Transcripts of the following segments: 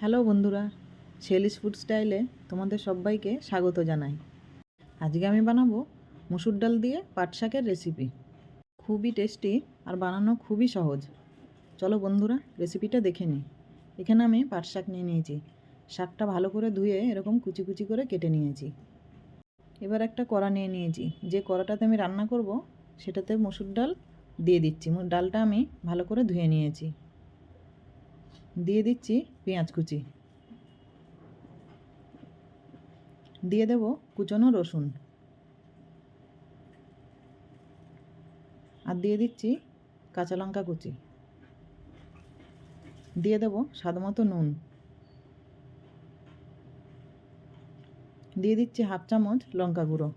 Hello বন্ধুরা Shelley's food স্টাইলে তোমাদের সবাইকে স্বাগত জানাই। আজকে আমি বানাবো মুসুর ডাল দিয়ে পাট শাকের রেসিপি খুবই টেস্টি আর বানানো খুবই সহজ। চলো বন্ধুরা রেসিপিটা দেখে নিই। এখানে আমি পাট শাক নিয়ে নিয়েছি। শাকটা ভালো করে ধুয়ে এরকম কুচি কুচি করে কেটে নিয়েছি। এবার একটা কড়া নিয়ে নিয়েছি। যে কড়াটাতে আমি রান্না করব, সেটাতে মসুর ডাল দিয়ে দিচ্ছি। ডালটা আমি ভালো করে ধুয়ে নিয়েছি। দিয়ে দিচ্ছি পেঁয়াজ কুচি। দিয়ে দেব কুচনো রসুন। আর দিয়ে দিচ্ছি কাঁচা লঙ্কা কুচি। দিয়ে দেব স্বাদ মতো নুন। দিয়ে দিচ্ছি হাফ চামচ লঙ্কা গুঁড়ো।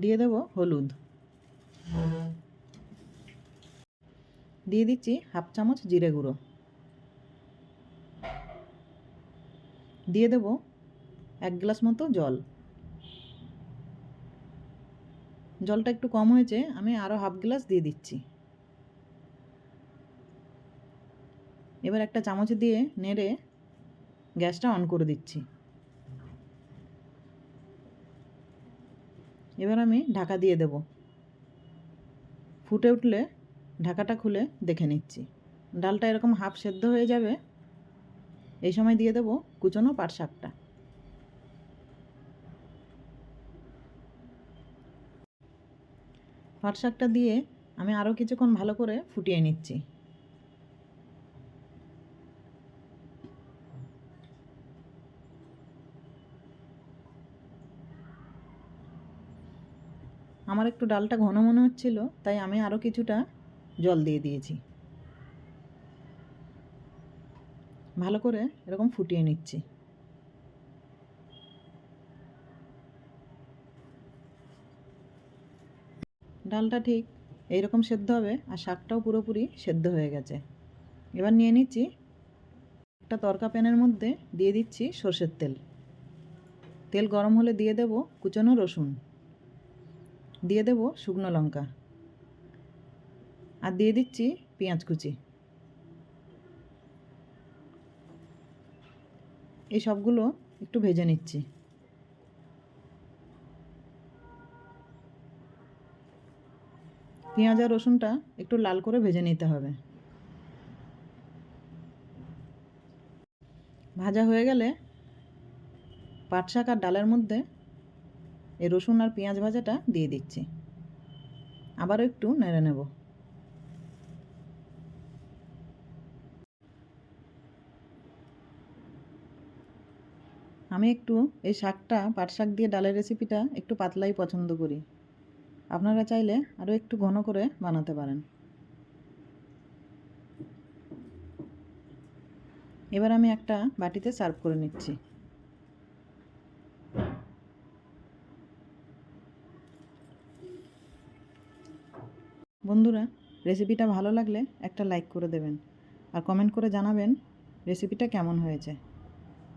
দিয়ে দেব হলুদ। দিয়ে দিচ্ছি হাফ চামচ জিরে গুঁড়ো। দিয়ে দেব এক গ্লাস মতো জল। জলটা একটু কম হয়েছে, আমি আরও হাফ গ্লাস দিয়ে দিচ্ছি। এবার একটা চামচ দিয়ে নেড়ে গ্যাসটা অন করে দিচ্ছি। এবার আমি ঢাকা দিয়ে দেব। ফুটে উঠলে ঢাকাটা খুলে দেখে নিচ্ছি। ডালটা এরকম হাফ সেদ্ধ হয়ে যাবে। এই সময় দিয়ে দেবো কুচনো পাট শাকটা। পাট শাকটা দিয়ে আমি আরও কিছুক্ষণ ভালো করে ফুটিয়ে নিচ্ছি। আমার একটু ডালটা ঘন মনে হচ্ছিল, তাই আমি আরও কিছুটা জল দিয়ে দিয়েছি। ভালো করে এরকম ফুটিয়ে নিচ্ছি। ডালটা ঠিক এইরকম সেদ্ধ হবে আর শাকটাও পুরোপুরি সেদ্ধ হয়ে গেছে। এবার নিয়ে নিচ্ছি একটা তরকা প্যানের মধ্যে দিয়ে দিচ্ছি সর্ষের তেল। তেল গরম হলে দিয়ে দেব কুচানো রসুন। দিয়ে দেব শুকনো লঙ্কা। আর দিয়ে দিচ্ছি পেঁয়াজ কুচি। এই সবগুলো একটু ভেজে নিচ্ছি। পেঁয়াজ আর রসুনটা একটু লাল করে ভেজে নিতে হবে। ভাজা হয়ে গেলে পাট শাক আর ডালের মধ্যে এই রসুন আর পেঁয়াজ ভাজাটা দিয়ে দিচ্ছি। আবারও একটু নেড়ে নেব। আমি একটু এই শাকটা পাট শাক দিয়ে ডালের রেসিপিটা একটু পাতলাই পছন্দ করি। আপনারা চাইলে আরও একটু ঘন করে বানাতে পারেন। এবার আমি একটা বাটিতে সার্ভ করে নিচ্ছি। বন্ধুরা রেসিপিটা ভালো লাগলে একটা লাইক করে দেবেন। আর কমেন্ট করে জানাবেন রেসিপিটা কেমন হয়েছে।